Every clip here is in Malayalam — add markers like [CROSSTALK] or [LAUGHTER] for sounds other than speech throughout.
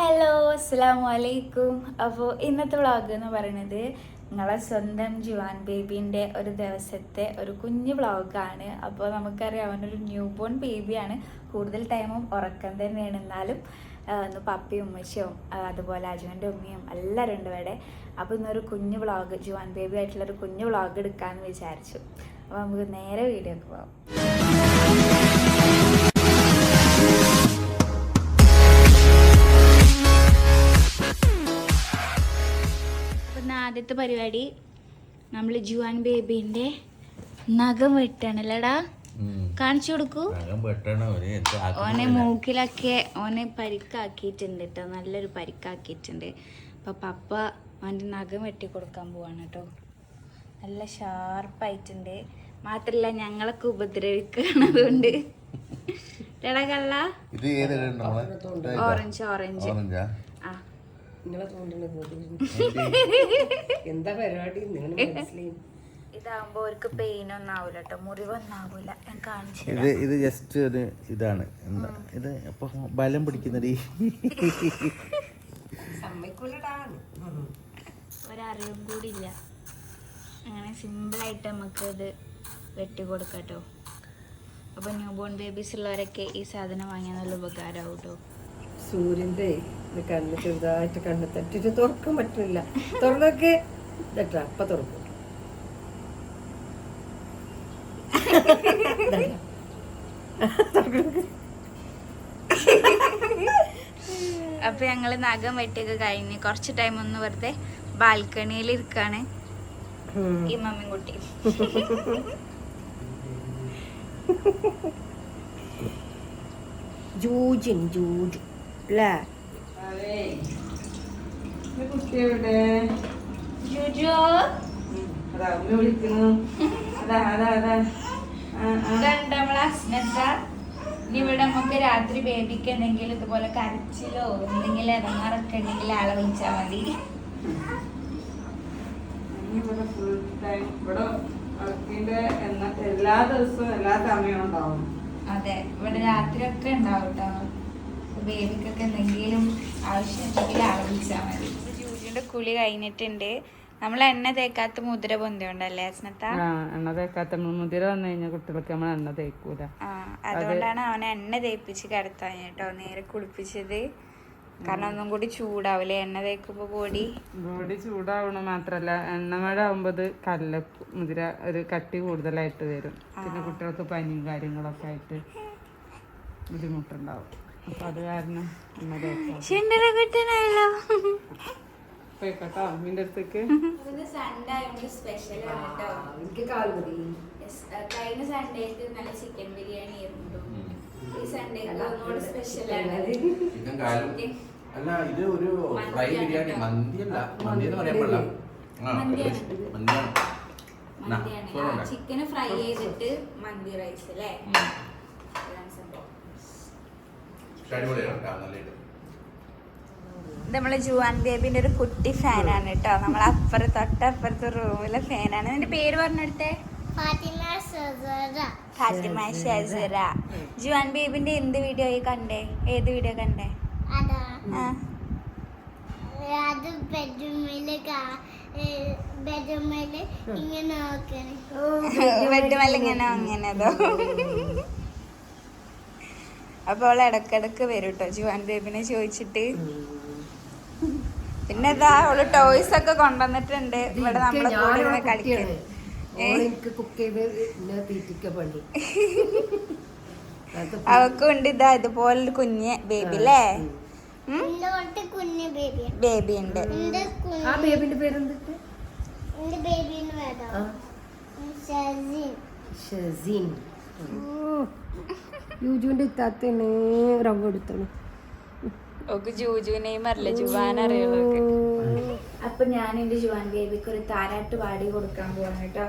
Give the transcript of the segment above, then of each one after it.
ഹലോ അസ്സാം വലൈക്കും അപ്പോൾ ഇന്നത്തെ വ്ളോഗ് എന്ന് പറയുന്നത് നിങ്ങളെ സ്വന്തം ജുവാൻ ബേബീന്റെ ഒരു ദിവസത്തെ ഒരു കുഞ്ഞു വ്ളോഗാണ് അപ്പോൾ നമുക്കറിയാം അവനൊരു ന്യൂ ബോൺ ബേബിയാണ് കൂടുതൽ ടൈമും ഉറക്കം തന്നെയാണ്. എന്നാലും ഒന്ന് പപ്പിയും ഉമ്മച്ചയും അതുപോലെ അജുവന്റെ ഉമ്മയും എല്ലാവരും ഉണ്ട് ഇവിടെ. അപ്പോൾ ഇന്നൊരു കുഞ്ഞു വ്ളോഗ് ജുവാൻ ബേബി ആയിട്ടുള്ളൊരു കുഞ്ഞു വ്ളോഗ് എടുക്കാമെന്ന് വിചാരിച്ചു. അപ്പോൾ നമുക്ക് നേരെ വീഡിയോക്ക് പോകാം പരിപാടി. നമ്മൾ ജുവാൻ ബേബിന്റെ നഖം വെട്ടണല്ലടാ. കാണിച്ചു കൊടുക്കൂ. ഓനെ മൂക്കിലൊക്കെ ഓനെ പരിക്കാക്കിയിട്ടുണ്ട് കേട്ടോ നല്ലൊരു പരിക്കാക്കിയിട്ടുണ്ട്. അപ്പൊ പപ്പ അവന്റെ നഖം വെട്ടി കൊടുക്കാൻ പോവാണ് കേട്ടോ നല്ല ഷാർപ്പായിട്ടുണ്ട്. മാത്രല്ല ഞങ്ങളൊക്കെ കള്ള. ഏത് ഇടണം ഓറഞ്ച്. ഓറഞ്ച്? നിങ്ങളെ എന്താ? പരിപാടി? നിങ്ങൾ മനസ്സിലായി. ഇതാകുമ്പോ അവർക്ക് പെയിൻ ഒന്നും ആവൂല കേട്ടോ മുറിവൊന്നും ഞാൻ കാണിച്ചു ഇത് ഇത് ജസ്റ്റ് ഒരു ഇതാണ്. എന്താ? ഇത് അപ്പൊ ബലം പിടിക്കുന്നടി. ഒരറിവും കൂടി ഇല്ല അങ്ങനെ സിമ്പിളായിട്ട് നമുക്ക് ഇത് വെട്ടി കൊടുക്കാട്ടോ അപ്പോൾ ന്യൂ ബോൺ ബേബീസ് ഉള്ളവരൊക്കെ ഈ സാധനം വാങ്ങിയാൽ നല്ല ഉപകാരമാവും കേട്ടോ സൂര്യന്റെ ഇത് കണ്ണ് ചെറുതായിട്ട് കണ്ണ് തട്ടിട്ട് തുറക്കാൻ പറ്റില്ല തുറന്നൊക്കെ ഇതട്ടാ അപ്പൊ തുറക്കും. അപ്പൊ ഞങ്ങൾ നഖം വെട്ടിയൊക്കെ കഴിഞ്ഞ് കുറച്ച് ടൈം ഒന്ന് വെറുതെ ബാൽക്കണിയിൽ ഇരിക്കാണ്. ഈ മമ്മിയും കുട്ടി. ജൂജിൻ ജൂജു. അല്ലേ ജുജോ. നമ്മളെ അസ്നത്ത ഇവിടെ നമുക്ക് രാത്രി ബേബിക്ക് എന്തെങ്കിലും ഇതുപോലെ കരച്ചിലോ എന്തെങ്കിലും ഇറങ്ങാറൊക്കെ ഉണ്ടെങ്കിൽ ആളെ വിളിച്ചാൽ മതി. ഇവിടെ ഫുൾ ടൈം ഇവിടെ എന്ന- എല്ലാ ദിവസവും എല്ലാ സമയവും ഉണ്ടാവും. അതെ ഇവിടെ രാത്രി ഒക്കെ ഉണ്ടാവും കേട്ടോ ബേബിക്കൊക്കെ എന്തെങ്കിലും ആവശ്യം ഉണ്ടെങ്കിൽ ആളെ വിളിച്ചാൽ മതി. ജൂജിയുടെ കുളി കഴിഞ്ഞിട്ടുണ്ട്. നമ്മൾ എണ്ണ തേക്കാത്ത മുദ്ര പൊന്തിയുണ്ടല്ലേ അസ്നത്ത എണ്ണ തേക്കാത്ത മുതിര വന്നു കഴിഞ്ഞാൽ കുട്ടികൾക്ക് നമ്മൾ എണ്ണ തേക്കൂല. ആ അതുകൊണ്ടാണ് അവനെ എണ്ണ തേപ്പിച്ച് കിടത്താൻ കേട്ടോ നേരെ കുളിപ്പിച്ചത്. കാരണം ഒന്നും കൂടി ചൂടാവില്ലേ എണ്ണ തേക്കുമ്പോ ബോഡി ബോഡി ചൂടാവണം മാത്രല്ല എണ്ണമഴ ആവുമ്പോൾ ആവുമ്പോ കല്ല മുതിര ഒരു കട്ടി കൂടുതലായിട്ട് വരും. പിന്നെ കുട്ടികൾക്ക് പനിയും കാര്യങ്ങളൊക്കെ ആയിട്ട് ബുദ്ധിമുട്ടുണ്ടാവും. അപ്പൊ അത് കാരണം എണ്ണ തേക്കാം ശുണ്ടല കിട്ടണല്ലോ കേട്ടോ നിന്റെ അടുത്തേക്ക്. സൺഡേ സ്പെഷ്യൽ ആണ് കേട്ടോ എനിക്ക് കാൽ മതി കഴിഞ്ഞ സൺഡേക്ക് നല്ല ചിക്കൻ ബിരിയാണി ആയിരുന്നു ഈ സൺഡേക്ക് ഒന്നുകൂടെ സ്പെഷ്യൽ ആണ്. ചിക്കൻ കാലും അല്ല ഇത് ഒരു ഫ്രൈ ബിരിയാണി മന്തിയല്ല മന്തി എന്ന് പറയാൻ പാടില്ല ആ മന്തിയാണ്. മന്തിയാണ് നാ, മന്തിയാണ് ചിക്കൻ ഫ്രൈ ചെയ്തിട്ട് മന്തി റൈസ് അല്ലേ പക്ഷെ അടിപൊളിയാണ് കേട്ടോ, നല്ലത്. ഇത് നമ്മളെ ജുവാൻ ബേബിന്റെ ഒരു കുട്ടി ഫാനാണ് കേട്ടോ നമ്മളെ അപ്പുറത്ത് തൊട്ടപ്പുറത്തെ റൂമിലെ ഫാനാണ്. നിന്റെ പേര് പറഞ്ഞെടുത്തേ? ഫാത്തിമ സസറ ഫാത്തിമ ഷാസിറ. ജുവാൻ ബേബിന്റെ എന്ത് വീഡിയോ കണ്ടേ? ഏത് വീഡിയോ കണ്ടേ? അതാ. ആ. അത് ബെഡ്റൂമിൽ ബെഡ്റൂമിൽ ഇങ്ങനെ നോക്കണേ. അതോ ഇങ്ങനെ അങ്ങനെതോ അപ്പൊ അവൾ ഇടക്കിടക്ക് വരും കേട്ടോ ജുവാൻ ബേബിനെ ചോദിച്ചിട്ട്. പിന്നെ ഇതാ അവൾ ടോയ്സ് ഒക്കെ കൊണ്ടുവന്നിട്ടുണ്ട്. ഇവിടെ നമ്മളെ കൂടെ ഇരുന്ന് കളിക്കാൻ. ഏ? എനിക്ക് കുക്ക് ചെയ്ത് എന്നെ തീറ്റിക്ക പണി. അത് അവക്കും ഉണ്ട് ഇതാ ഇതുപോലൊരു കുഞ്ഞ് ബേബി അല്ലേ? ബേബി. ഉണ്ട്. ഷസീൻ. ഷസീൻ യൂജുവിന്റെ ഇത്താത്തന്നെ റവ് എടുത്തണം. ഓക്ക് ജൂജുവിനെയും അറിയില്ല ജുവാൻ അറിയുള്ളൂ അപ്പൊ ഞാൻ എന്റെ ജുവാൻ ബേബിക്ക് ഒരു താരാട്ട് പാടി കൊടുക്കാൻ പോവാണ് കേട്ടോ.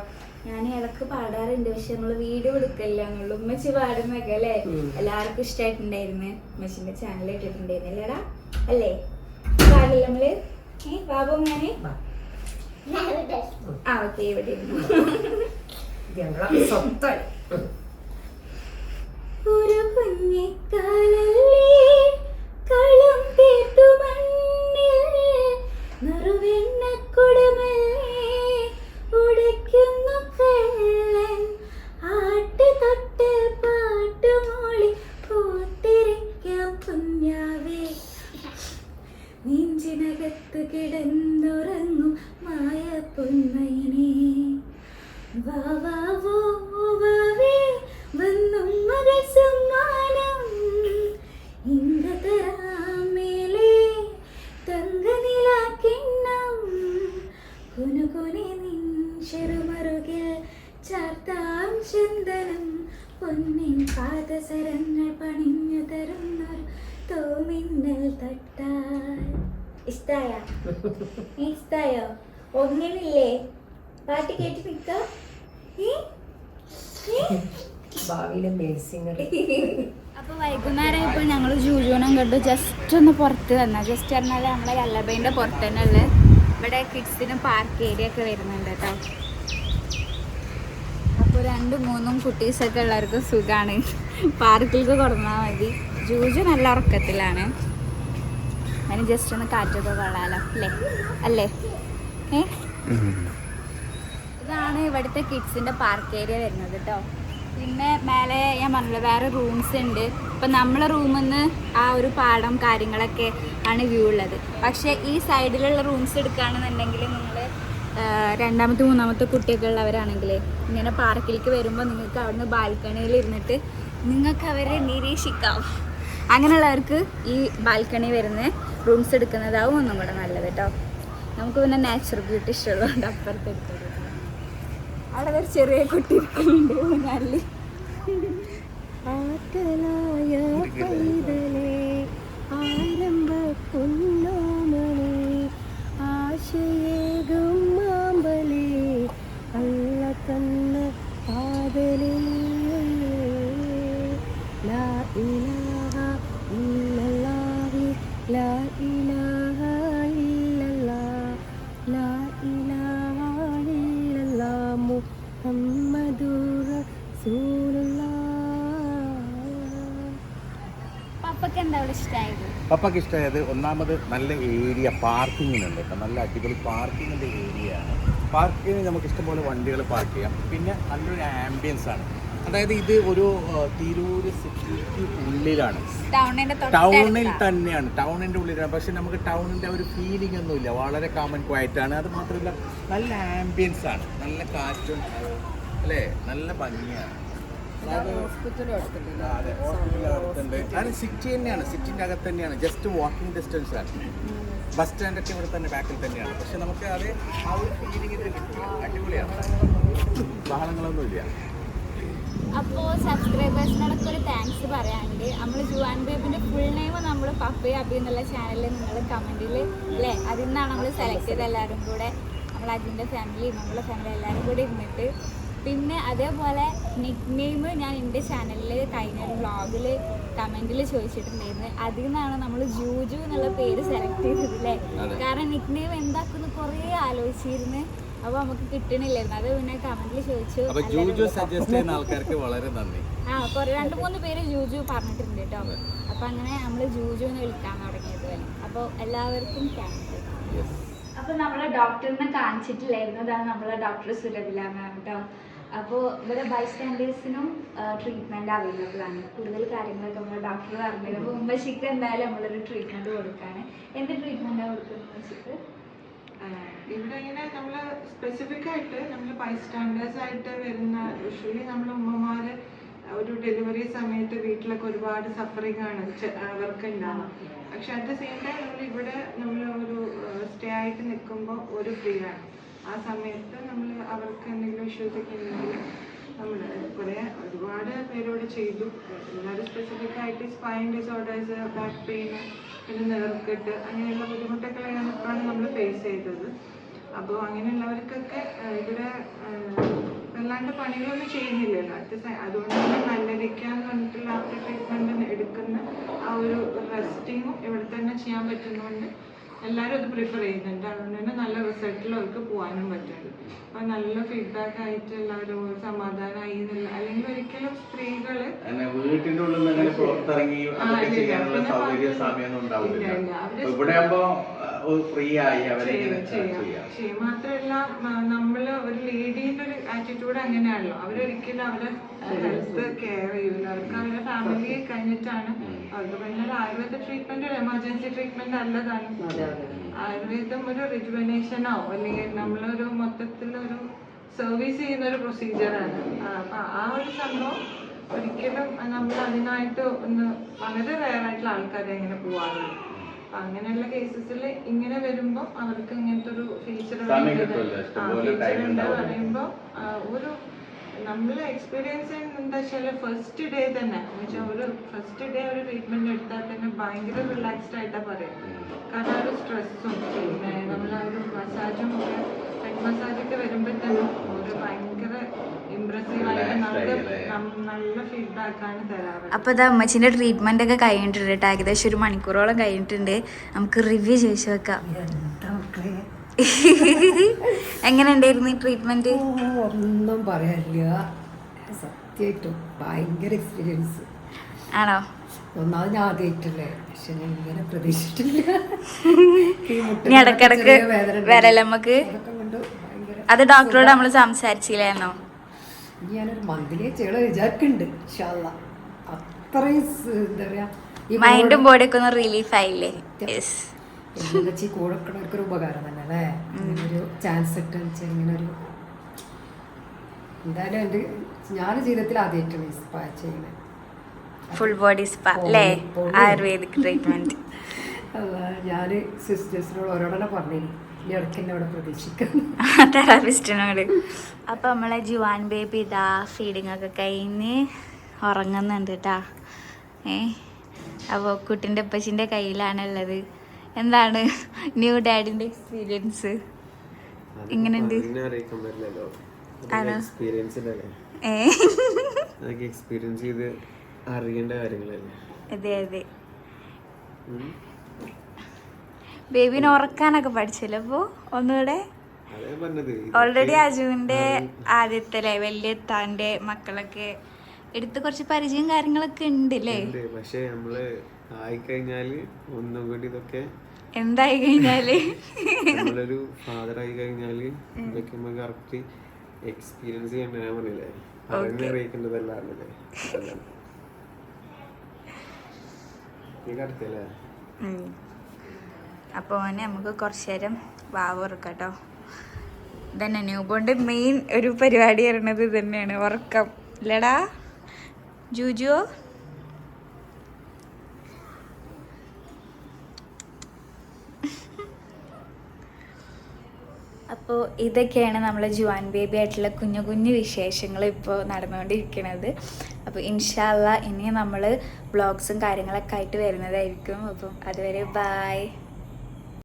ഞാൻ ഇടയ്ക്ക് പാടാറുണ്ട് പക്ഷെ നമ്മൾ വീഡിയോ എടുക്കല്ല എന്നുള്ളൂ ഉമ്മച്ചി പാടുന്നൊക്കെ അല്ലേ? എല്ലാവർക്കും ഇഷ്ടമായിട്ടുണ്ടായിരുന്നു ഉമ്മച്ചിന്റെ ചാനൽ ഇട്ടിട്ടുണ്ടായിരുന്നില്ലടാ അല്ലേ? പാടില്ല നമ്മൾ? ഏ ബാബു ഞാൻ ആ ഓക്കെ ഇവിടെ ഇരുന്നു. [LAUGHS] ഒരു കുഞ്ഞിക്കാലല്ലേ? ഒന്നിനില്ലേ? പാട്ട് കേട്ട് നിൽക്കാം. അപ്പോൾ വൈകുന്നേരം ഇപ്പൊ ഞങ്ങൾ ജൂജൂനം കണ്ടു ജസ്റ്റ് ഒന്ന് പുറത്ത് വന്ന. ജസ്റ്റ് പറഞ്ഞാൽ നമ്മളെ കല്ലബൈന്റെ പുറത്ത് തന്നെ ഉള്ള ഇവിടെ കിഡ്സിന് പാർക്ക് ഏരിയ ഒക്കെ വരുന്നുണ്ട് കേട്ടോ. അപ്പോൾ രണ്ടും മൂന്നും കുട്ടീസൊക്കെ ഉള്ളവർക്ക് സുഖാണ്. പാർക്കിലേക്ക് കൊടുന്നാൽ മതി. ജൂജു നല്ല ഉറക്കത്തിലാണ്. അതിന് ജസ്റ്റ് ഒന്ന് കാറ്റൊക്കെ കൊള്ളാലോ അല്ലേ? അല്ലേ? ഇതാണ് ഇവിടുത്തെ കിഡ്സിന്റെ പാർക്ക് ഏരിയ വരുന്നത് കേട്ടോ പിന്നെ മേലെ ഞാൻ പറഞ്ഞില്ല വേറെ റൂംസ് ഉണ്ട്. ഇപ്പം നമ്മളെ റൂമിൽ നിന്ന് ആ ഒരു പാടം കാര്യങ്ങളൊക്കെ ആണ് വ്യൂ ഉള്ളത്. പക്ഷെ ഈ സൈഡിലുള്ള റൂംസ് എടുക്കുകയാണെന്നുണ്ടെങ്കിൽ നിങ്ങൾ രണ്ടാമത്തെ മൂന്നാമത്തെ കുട്ടിയൊക്കെ ഉള്ളവരാണെങ്കിൽ ഇങ്ങനെ പാർക്കിലേക്ക് വരുമ്പോൾ നിങ്ങൾക്ക് അവിടുന്ന് ബാൽക്കണിയിൽ ഇരുന്നിട്ട് നിങ്ങൾക്ക് അവരെ നിരീക്ഷിക്കാം. അങ്ങനെയുള്ളവർക്ക് ഈ ബാൽക്കണി വരുന്ന റൂംസ് എടുക്കുന്നതാവും ഒന്നും കൂടെ നല്ലത് കേട്ടോ നമുക്ക് പിന്നെ നാച്ചുറൽ ബ്യൂട്ടി ഇഷ്ടമുള്ളതുകൊണ്ട് അപ്പുറത്ത് അവിടെ ഒരു ചെറിയ കുട്ടി ഇരിക്കുന്നുണ്ട് ആരംഭ പൊന്നോമണി ആശയേകും പപ്പക്ക് ഇഷ്ടമായത് ഒന്നാമത് നല്ല ഏരിയ പാർക്കിങ്ങിനുണ്ട് കേട്ടോ. നല്ല അടിപൊളി പാർക്കിങ്ങിന്റെ ഏരിയ ആണ്. പാർക്കിങ്ങിന് നമുക്ക് ഇഷ്ടംപോലെ വണ്ടികൾ പാർക്ക് ചെയ്യാം. പിന്നെ നല്ലൊരു ആംബിയൻസ് ആണ്. അതായത് ഇത് ഒരു തിരൂർ തിരൂര് സിറ്റിക്ക് ഉള്ളിലാണ്. ടൗണിൽ തന്നെയാണ്. ടൗണിന്റെ ഉള്ളിലാണ്. പക്ഷെ നമുക്ക് ടൗണിന്റെ ഒരു ഫീലിംഗ് ഒന്നുമില്ല വളരെ കാമൻ ക്വയറ്റ് ആണ്. അത് മാത്രമല്ല നല്ല ആംബിയൻസ് ആണ്. നല്ല കാറ്റും അല്ലേ? നല്ല ഭംഗിയാണ്. അതെ. ഹോസ്പിറ്റൽ അടുത്തുണ്ട്. അത് സിറ്റി തന്നെയാണ്. സിറ്റിന്റെ അകത്ത് തന്നെയാണ്. ജസ്റ്റ് വാക്കിംഗ് ഡിസ്റ്റൻസ് ആണ്. ബസ് സ്റ്റാൻഡൊക്കെ ഇവിടെ തന്നെ ബാക്കിൽ തന്നെയാണ്. പക്ഷെ നമുക്ക് അത് ആ ഒരു ഫീലിംഗ് ഇതിൽ വാഹനങ്ങളൊന്നും അടിപൊളിയാണ്. ബഹളങ്ങളൊന്നുമില്ല അപ്പോൾ സബ്സ്ക്രൈബേഴ്സിനോടൊക്കെ ഒരു താങ്ക്സ് പറയാനുണ്ട്. നമ്മൾ ജുവാൻ ബേബിന്റെ ഫുൾ നെയിം നമ്മൾ പപ്പി അബി എന്നുള്ള ചാനലിൽ നിങ്ങൾ കമന്റിൽ അല്ലേ അതിൽ നിന്നാണ് നമ്മൾ സെലക്ട് ചെയ്ത് എല്ലാവരും കൂടെ നമ്മൾ അതിന്റെ ഫാമിലി നമ്മളെ ഫാമിലി എല്ലാവരും കൂടെ ഇരുന്നിട്ട്. പിന്നെ അതേപോലെ നിക് നെയിം ഞാൻ എന്റെ ചാനലിൽ കഴിഞ്ഞ ഒരു വ്ളോഗിൽ കമന്റിൽ ചോദിച്ചിട്ടുണ്ടായിരുന്നു. അതിൽ നിന്നാണ് നമ്മൾ ജൂജു എന്നുള്ള പേര് സെലക്ട് ചെയ്തത് അല്ലേ കാരണം നിക് നെയിം എന്താക്കുന്നു കുറേ ആലോചിച്ചിരുന്നു. അപ്പോൾ നമുക്ക് കിട്ടണില്ലായിരുന്നു. അത് പിന്നെ കമന്റിൽ ചോദിച്ചു. അപ്പൊ ജൂജു സജസ്റ്റ് ചെയ്യുന്ന ആൾക്കാർക്ക് വളരെ നന്ദി. ആ കുറെ രണ്ട് മൂന്ന് പേര് ജൂജു പറഞ്ഞിട്ടുണ്ട് കേട്ടോ അപ്പൊ അങ്ങനെ നമ്മൾ ജൂജു എന്ന് വിളിക്കാൻ തുടങ്ങിയത് വരെ അപ്പോൾ എല്ലാവർക്കും താങ്ക് യു അപ്പോൾ നമ്മളെ ഡോക്ടറിനെ കാണിച്ചിട്ടില്ലായിരുന്നു. അതാണ് നമ്മളെ ഡോക്ടർ സുരഭില മാം കേട്ടോ അപ്പോൾ ഇവിടെ ബൈസ്റ്റാൻഡേഴ്സിനും ട്രീറ്റ്മെന്റ് അവൈലബിൾ ആണ്. കൂടുതൽ കാര്യങ്ങളൊക്കെ നമ്മൾ ഡോക്ടർ പറഞ്ഞത് അപ്പോൾ ഉമ്മശിക്ക് എന്തായാലും നമ്മളൊരു ട്രീറ്റ്മെന്റ് കൊടുക്കുകയാണ് എന്ത് ട്രീറ്റ്മെന്റാണ് കൊടുക്കുന്നത് ഉമ്മശിക്ക് ഇവിടെ ഇങ്ങനെ നമ്മൾ സ്പെസിഫിക് ആയിട്ട് നമ്മൾ ബൈസ്റ്റാൻഡേഴ്സ് ആയിട്ട് വരുന്ന യൂഷ്വലി നമ്മൾ ഉമ്മമാർ ഒരു ഡെലിവറി സമയത്ത് വീട്ടിലൊക്കെ ഒരുപാട് സഫറിങ് ആണ് അവർക്ക് ഉണ്ടാവുക പക്ഷെ അറ്റ് ദ സെയിം ടൈം നമ്മൾ ഇവിടെ നമ്മൾ ഒരു സ്റ്റേ ആയിട്ട് നിൽക്കുമ്പോൾ ഒരു ഫ്രീ ആണ് ആ സമയത്ത് നമ്മൾ അവർക്ക് എന്തെങ്കിലും ഇഷ്യൂസ് ഒക്കെ ഉണ്ടെങ്കിൽ നമ്മൾ കുറേ ഒരുപാട് പേരോട് ചെയ്തു. എല്ലാവരും സ്പെസിഫിക് ആയിട്ട് സ്പൈൻ ഡിസോർഡേഴ്സ് ബാക്ക് പെയിൻ പിന്നെ നേർക്കെട്ട് അങ്ങനെയുള്ള ബുദ്ധിമുട്ടൊക്കെയാണ് ഇപ്പോഴാണ് നമ്മൾ ഫേസ് ചെയ്തത്. അപ്പോൾ അങ്ങനെയുള്ളവർക്കൊക്കെ ആ, ഇവിടെ ആ, വല്ലാണ്ട് പണികളൊന്നും ചെയ്യുന്നില്ലല്ലോ. സ- അതുകൊണ്ട് തന്നെ നല്ലരിക്കാന്ന് പറഞ്ഞിട്ടുള്ള ആഫ്റ്റർ ട്രീറ്റ്മെന്റ് എടുക്കുന്ന ആ ഒരു റെസ്റ്റിങ്ങും ഇവിടെ തന്നെ ചെയ്യാൻ പറ്റുന്നതുകൊണ്ട് എല്ലാവരും അത് പ്രിഫർ ചെയ്യുന്നുണ്ട്. അതുകൊണ്ട് തന്നെ നല്ല റിസൾട്ടിൽ അവർക്ക് പോകാനും പറ്റുന്നുണ്ട് അപ്പൊ നല്ല ഫീഡ്ബാക്ക് ആയിട്ട് എല്ലാവരും സമാധാനമായി എന്നില്ല അല്ലെങ്കിൽ ഒരിക്കലും സ്ത്രീകൾ അങ്ങനെ വീട്ടിന്റെ ഉള്ളിൽ പുറത്തിറങ്ങി ചെയ്യാനുള്ള സമയമൊന്നും ഉണ്ടാവില്ല ഇവിടെ ഫ്രീ ആയി അവരെ ചെയ്യും. മാത്രല്ല നമ്മൾ ഒരു ലേഡീന്റെ ഒരു ആറ്റിറ്റ്യൂഡ് അങ്ങനെയാണല്ലോ. അവരൊരിക്കലും അവരെ ഹെൽത്ത് കെയർ ചെയ്യൂല. അവർക്ക് അവരുടെ ഫാമിലി കഴിഞ്ഞിട്ടാണ് അവർക്ക് പിന്നെ ഒരു ആയുർവേദ ട്രീറ്റ്മെന്റ് ഒരു എമർജൻസി ട്രീറ്റ്മെന്റ് അതെ ആയുർവേദം ഒരു റിജുവനേഷനോ അല്ലെങ്കിൽ നമ്മളൊരു മൊത്തത്തിൽ ഒരു സർവീസ് ചെയ്യുന്ന ഒരു പ്രൊസീജിയറാണ് അപ്പൊ ആ ഒരു സംഭവം ഒരിക്കലും നമ്മൾ അതിനായിട്ട് ഒന്ന് വളരെ റയറായിട്ടുള്ള ആൾക്കാരെ അങ്ങനെ പോവാറുള്ളൂ അങ്ങനെയുള്ള കേസസിൽ ഇങ്ങനെ വരുമ്പോൾ അവർക്ക് ഇങ്ങനത്തെ ഒരു ഫീച്ചർ. പറയുമ്പോൾ ഒരു നമ്മൾ എക്സ്പീരിയൻസ് എന്താ വെച്ചാൽ ഫസ്റ്റ് ഡേ തന്നെ. എന്നുവെച്ചാൽ ഒരു ഫസ്റ്റ് ഡേ ഒരു ട്രീറ്റ്മെന്റ് എടുത്താൽ തന്നെ ഭയങ്കര റിലാക്സ്ഡ് ആയിട്ടാ പറയാം. കാരണം ആ ഒരു സ്ട്രെസ്സും പിന്നെ നമ്മൾ ആ ഒരു മസാജും ഒക്കെ ഹെഡ് മസാജ് ഒക്കെ വരുമ്പോൾ തന്നെ ഒരു ഭയങ്കര ഇമ്പ്രസീവ് ആയിട്ട് നമുക്ക് നം- നല്ല ഫീഡ്ബാക്ക് ആണ് തരാറ് അപ്പോൾ ഇത് അമ്മച്ചിന്റെ ട്രീറ്റ്മെന്റ് ഒക്കെ കഴിഞ്ഞിട്ടുണ്ട് കേട്ടോ ഏകദേശം ഒരു മണിക്കൂറോളം കഴിഞ്ഞിട്ടുണ്ട്. നമുക്ക് റിവ്യൂ ചോദിച്ചു വെക്കാം എങ്ങനെയുണ്ടായിരുന്നു എങ്ങനെ ഉണ്ടായിരുന്നു ഈ ട്രീറ്റ്മെന്റ് ഓ, ഒന്നും പറയാനില്ല. സത്യമായിട്ടും ഭയങ്കര എക്സ്പീരിയൻസ് ആണോ? ഒന്നാമത് ഞാൻ ആദ്യമായിട്ടല്ലേ. പക്ഷെ ഞാൻ ഇങ്ങനെ പ്രതീക്ഷിച്ചിട്ടില്ല. ഇടക്കിടക്ക് വരല്ലേ നമുക്ക് അതൊക്കെ കൊണ്ട് ഭയങ്കര അത് ഡോക്ടറോട് നമ്മൾ സംസാരിച്ചില്ലായിരുന്നോ ഇനി ഞാനൊരു മന്ത്ലി ചേള വിചാരിക്കുന്നുണ്ട് ഇൻഷാല്ല അത്രയും എന്താ പറയാ ഈ മൈൻഡും ഒക്കെ ഒന്ന് റിലീഫ് ആയില്ലേ? വെച്ചാൽ ഈ കൂടക്കണവർക്ക് ഒരു ഉപകാരം തന്നെ അല്ലേ? ഒരു ചാൻസ് ഇട്ട് വെച്ചാൽ ഇങ്ങനെ ഒരു എന്തായാലും എന്റെ ഞാൻ ജീവിതത്തിൽ ആദ്യമായിട്ടാണ് ഈ സ്പാ ചെയ്യുന്നത് ഫുൾ ബോഡി സ്പാ അല്ലേ. ആയുർവേദിക് ട്രീറ്റ്മെന്റ് ഞാൻ സിസ്റ്റേഴ്സിനോട് ഓരോടെ പറഞ്ഞു ഇനി അവിടെ പ്രതീക്ഷിക്കുന്നു. [LAUGHS] തെറാപ്പിസ്റ്റിനോട്. അപ്പൊ നമ്മളെ ജുവാൻ ബേബി ഇതാ ഫീഡിങ് ഒക്കെ കഴിഞ്ഞ് ഉറങ്ങുന്നുണ്ട് കേട്ടാ ഏ? അപ്പോൾ കുട്ടിന്റെ ഉപ്പച്ചിന്റെ കയ്യിലാണുള്ളത്. എന്താണ് ന്യൂ ഡാഡിന്റെ എക്സ്പീരിയൻസ്? എങ്ങനെയുണ്ട് എക്സ്പീരിയൻസ് ചെയ്ത് അറിയേണ്ട കാര്യങ്ങളല്ലേ? അതെ അതെ. ബേബിനെ ഉറക്കാനൊക്കെ പഠിച്ചില്ല. അപ്പോൾ ഒന്നുകൂടെ ഓൾറെഡി അജുവിന്റെ ആദ്യത്തെ അല്ലേ വലിയ താന്റെ മക്കളൊക്കെ എടുത്ത് കുറച്ച് പരിചയം കാര്യങ്ങളൊക്കെ ഉണ്ട്. അല്ലേ പക്ഷെ നമ്മൾ ആയിക്കഴിഞ്ഞാൽ ഒന്നും കൂടി ഇതൊക്കെ എന്തായി കഴിഞ്ഞാൽ നമ്മളൊരു ഫാദർ ആയി കഴിഞ്ഞാൽ ഇതൊക്കെ നമ്മൾ കറക്റ്റ് എക്സ്പീരിയൻസ് ചെയ്യാൻ പറഞ്ഞില്ലേ? അറിയിക്കേണ്ടതല്ലേ. നീ കടത്തല്ലേ. അപ്പോൾ ഓനെ നമുക്ക് കുറച്ച് നേരം വാവ് ഉറക്കാം കേട്ടോ ഇതന്നെ ന്യൂബോണ്ട് മെയിൻ ഒരു പരിപാടി വരുന്നത് തന്നെയാണ് ഉറക്കം. ഇല്ലടാ. ജൂജുവോ? അപ്പോൾ ഇതൊക്കെയാണ് നമ്മളെ ജുവാൻ ബേബി ആയിട്ടുള്ള കുഞ്ഞു കുഞ്ഞു വിശേഷങ്ങൾ ഇപ്പോൾ നടന്നുകൊണ്ടിരിക്കുന്നത് അപ്പോൾ ഇൻഷാല്ല ഇനി നമ്മൾ വ്ളോഗ്സും കാര്യങ്ങളൊക്കെ ആയിട്ട് വരുന്നതായിരിക്കും. അപ്പം അതുവരെ ബായ്